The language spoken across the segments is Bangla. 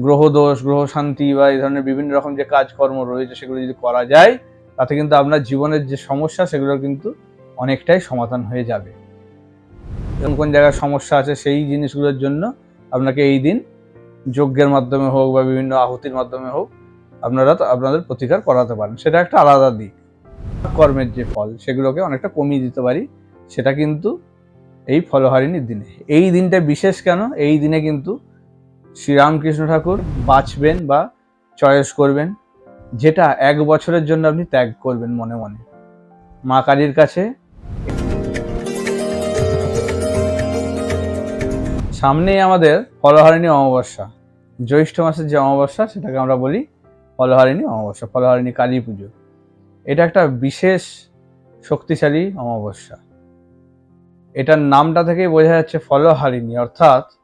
গ্রহদোষ গ্রহ শান্তি বা এই ধরনের বিভিন্ন রকম যে কাজকর্ম রয়েছে সেগুলো যদি করা যায়, তাতে কিন্তু আপনার জীবনের যে সমস্যা সেগুলো কিন্তু অনেকটাই সমাধান হয়ে যাবে। এবং কোন জায়গায় সমস্যা আছে সেই জিনিসগুলোর জন্য আপনাকে এই দিন যজ্ঞের মাধ্যমে হোক বা বিভিন্ন আহুতির মাধ্যমে হোক আপনারা আপনাদের প্রতিকার করাতে পারেন। সেটা একটা আলাদা দিক। কর্মের যে ফল সেগুলোকে অনেকটা কমিয়ে দিতে পারি, সেটা কিন্তু এই ফলহারিণীর দিনে। এই দিনটা বিশেষ কেন? এই দিনে কিন্তু শ্রীরামকৃষ্ণ ঠাকুর বাঁচবেন বা চয়েস করবেন, যেটা এক বছরের জন্য আপনি ত্যাগ করবেন মনে মনে। মা কালীর কাছে সামনেই আমাদের ফলহারিণী অমাবস্যা। জ্যৈষ্ঠ মাসের যে অমাবস্যা, সেটাকে আমরা বলি ফলহারিণী অমাবস্যা, ফলহারিণী কালী পুজো। এটা একটা বিশেষ শক্তিশালী অমাবস্যা। এটার নামটা থেকেই বোঝা যাচ্ছে ফলহারিণী, অর্থাৎ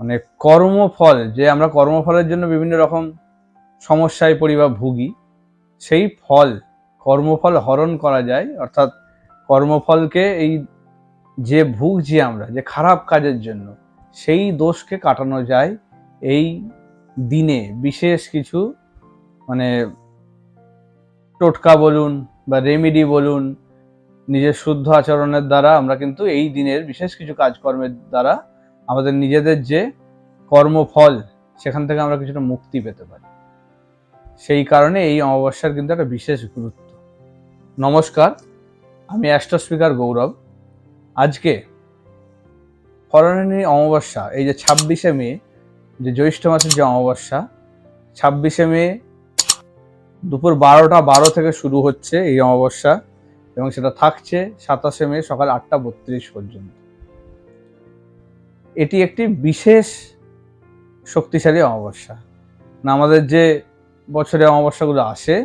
মানে কর্মফল, যে আমরা কর্মফলের জন্য বিভিন্ন রকম সমস্যায় পড়ি বা ভুগি, সেই ফল, কর্মফল হরণ করা যায়। অর্থাৎ কর্মফলকে এই যে ভুগছি আমরা, যে খারাপ কাজের জন্য, সেই দোষকে কাটানো যায় এই দিনে। বিশেষ কিছু মানে টোটকা বলুন বা রেমেডি বলুন, নিজের শুদ্ধ আচরণের দ্বারা আমরা কিন্তু এই দিনের বিশেষ কিছু কাজকর্মের দ্বারা আমাদের নিজেদের যে কর্মফল, সেখান থেকে আমরা কিছুটা মুক্তি পেতে পারি। সেই কারণে এই অমাবস্যার কিন্তু একটা বিশেষ গুরুত্ব। নমস্কার, আমি অ্যাস্ট্রো স্পিকার গৌরব। আজকে ফলহারিণী অমাবস্যা, এই যে ছাব্বিশে মে, যে জ্যৈষ্ঠ মাসের যে অমাবস্যা, ছাব্বিশে মে দুপুর বারোটা বারো থেকে শুরু হচ্ছে এই অমাবস্যা এবং সেটা থাকছে সাতাশে মে সকাল আটটা বত্রিশ পর্যন্ত। এটি একটি বিশেষ শক্তিশালী অমাবস্যা। না, আমাদের যে বছরে অমাবস্যাগুলো আসে,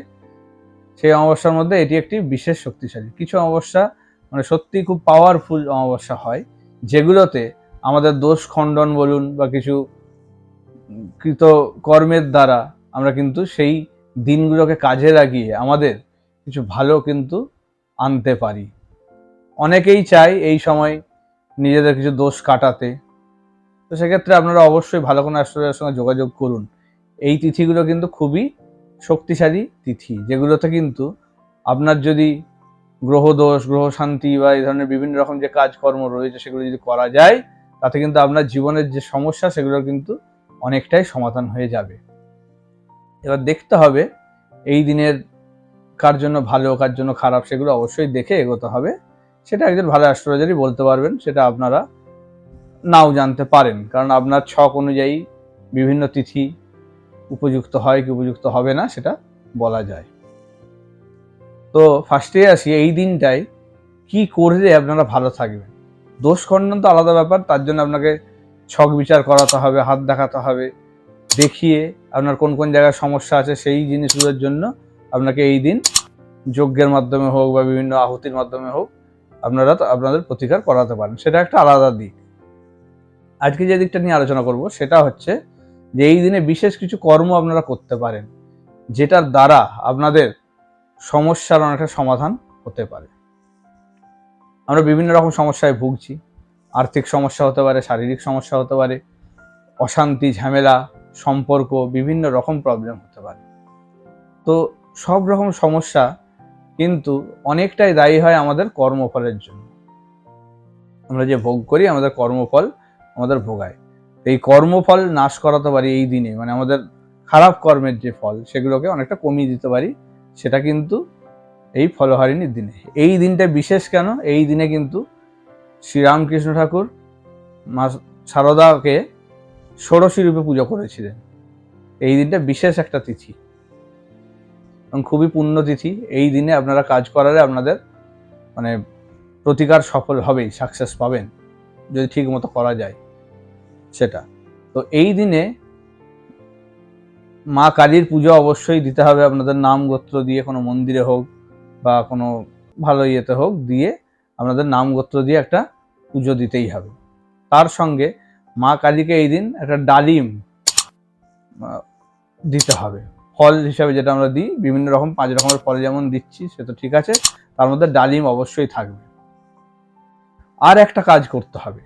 সেই অমাবস্যার মধ্যে এটি একটি বিশেষ শক্তিশালী। কিছু অমাবস্যা মানে সত্যি খুব পাওয়ারফুল অমাবস্যা হয়, যেগুলোতে আমাদের দোষ খণ্ডন বলুন বা কিছু কৃত কর্মের দ্বারা আমরা কিন্তু সেই দিনগুলোকে কাজে লাগিয়ে আমাদের কিছু ভালো কিন্তু আনতে পারি। অনেকেই চায় এই সময় নিজেদের কিছু দোষ কাটাতে। তো সেক্ষেত্রে আপনারা অবশ্যই ভালো কোনো অ্যাস্ট্রোলজারের সঙ্গে যোগাযোগ করুন। এই তিথিগুলো কিন্তু খুবই শক্তিশালী তিথি, যেগুলোতে কিন্তু আপনার যদি গ্রহদোষ গ্রহ শান্তি বা এই ধরনের বিভিন্ন রকম যে কাজকর্ম রয়েছে সেগুলো যদি করা যায়, তাতে কিন্তু আপনার জীবনের যে সমস্যা সেগুলো কিন্তু অনেকটাই সমাধান হয়ে যাবে। এবার দেখতে হবে এই দিনের কার জন্য ভালো, কার জন্য খারাপ সেগুলো অবশ্যই দেখে এগোতে হবে। সেটা একজন ভালো অ্যাস্ট্রোলজারই বলতে পারবেন, সেটা আপনারা নাও জানতে পারেন, কারণ আপনার ছক অনুযায়ী বিভিন্ন তিথি উপযুক্ত হয় কি উপযুক্ত হবে না সেটা বলা যায়। তো ফার্স্টে আসি, এই দিনটায় কি করলে আপনারা ভালো থাকবেন? দোষ খণ্ডন তো আলাদা ব্যাপার, তার জন্য আপনাকে ছক বিচার করাতে হবে, হাত দেখাতে হবে, দেখিয়ে আপনার কোন কোন জায়গায় সমস্যা আছে সেই জিনিসগুলোর জন্য আপনাকে এই দিন যজ্ঞের মাধ্যমে হোক বা বিভিন্ন আহুতির মাধ্যমে হোক আপনারা আপনাদের প্রতিকার করাতে পারেন। সেটা একটা আলাদা দিক। আজকে যে দিকটা নিয়ে আলোচনা করব, সেটা হচ্ছে যে এই দিনে বিশেষ কিছু কর্ম আপনারা করতে পারেন, যেটার দ্বারা আপনাদের সমস্যার অনেকটা সমাধান হতে পারে। আমরা বিভিন্ন রকম সমস্যায় ভুগছি। আর্থিক সমস্যা হতে পারে, শারীরিক সমস্যা হতে পারে, অশান্তি, ঝামেলা, সম্পর্ক, বিভিন্ন রকম প্রবলেম হতে পারে। তো সব রকম সমস্যা কিন্তু অনেকটাই দায়ী হয় আমাদের কর্মফলের জন্য। আমরা যে ভোগ করি, আমাদের কর্মফল আমাদের ভোগায়। এই কর্মফল নাশ করাতে পারি এই দিনে মানে আমাদের খারাপ কর্মের যে ফল, সেগুলোকে অনেকটা কমিয়ে দিতে পারি, সেটা কিন্তু এই ফলহারিণীর দিনে। এই দিনটা বিশেষ কেন? এই দিনে কিন্তু শ্রীরামকৃষ্ণ ঠাকুর মা সারদাকে ষোড়শী রূপে পুজো করেছিলেন। এই দিনটা বিশেষ একটা তিথি। এবং খুবই পুণ্য তিথি এই দিনে আপনারা কাজ করালে আপনাদের মানে প্রতিকার সফল হবেই, সাকসেস পাবেন, যদি ঠিক মতো করা যায়। সেটা। তো এই দিনে মা কালীর পুজো অবশ্যই দিতে হবে আপনাদের নাম গোত্র দিয়ে, কোনো মন্দিরে হোক বা কোনো ভালো ইয়েতে হোক দিয়ে আপনাদের নাম গোত্র দিয়ে একটা পুজো দিতেই হবে। তার সঙ্গে মা কালীকে এই দিন একটা ডালিম দিতে হবে। ফল হিসাবে যেটা আমরা দিই, বিভিন্ন রকম, পাঁচ রকমের ফল যেমন দিচ্ছি, সে তো ঠিক আছে, তার মধ্যে ডালিম অবশ্যই থাকবে। আর একটা কাজ করতে হবে।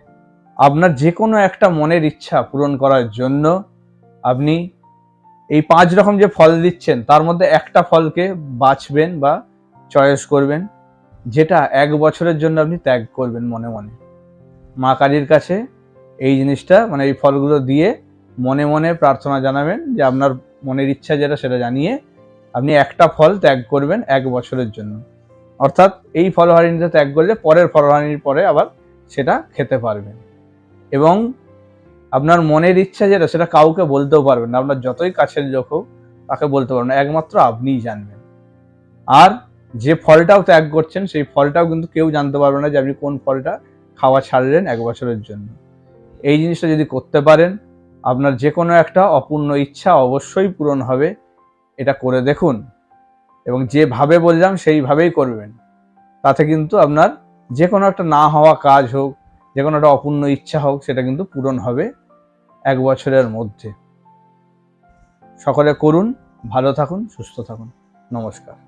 আপনার যে কোনো একটা মনের ইচ্ছা পূরণ করার জন্য আপনি এই পাঁচ রকম যে ফল দিচ্ছেন, তার মধ্যে একটা ফলকে বাছবেন বা চয়েস করবেন, যেটা এক বছরের জন্য আপনি ত্যাগ করবেন মনে মনে। মা কালীর কাছে এই জিনিসটা মানে এই ফলগুলো দিয়ে মনে মনে প্রার্থনা জানাবেন যে আপনার মনের ইচ্ছা যেটা, সেটা জানিয়ে আপনি একটা ফল ত্যাগ করবেন এক বছরের জন্য। অর্থাৎ এই ফলহারিণীটা ত্যাগ করলে পরের ফলহারিণীর পরে আবার সেটা খেতে পারবেন। এবং আপনার মনের ইচ্ছা যেটা, সেটা কাউকে বলতেও পারবেন না। আপনার যতই কাছের লোক হোক, তাকে বলতে পারবেন না। একমাত্র আপনিই জানবেন। আর যে ফলটাও ত্যাগ করছেন, সেই ফলটাও কিন্তু কেউ জানতে পারবে না যে আপনি কোন ফলটা খাওয়া ছাড়লেন এক বছরের জন্য। এই জিনিসটা যদি করতে পারেন, আপনার যে কোনো একটা অপূর্ণ ইচ্ছা অবশ্যই পূরণ হবে। এটা করে দেখুন। এবং যেভাবে বললাম, সেইভাবেই করবেন। তাতে কিন্তু আপনার যে কোনো একটা না হওয়া কাজ হোক যে কোনো একটা অপূর্ণ ইচ্ছা হোক, সেটা কিন্তু পূরণ হবে এক বছরের মধ্যে। সকলে করুন, ভালো থাকুন, সুস্থ থাকুন। নমস্কার।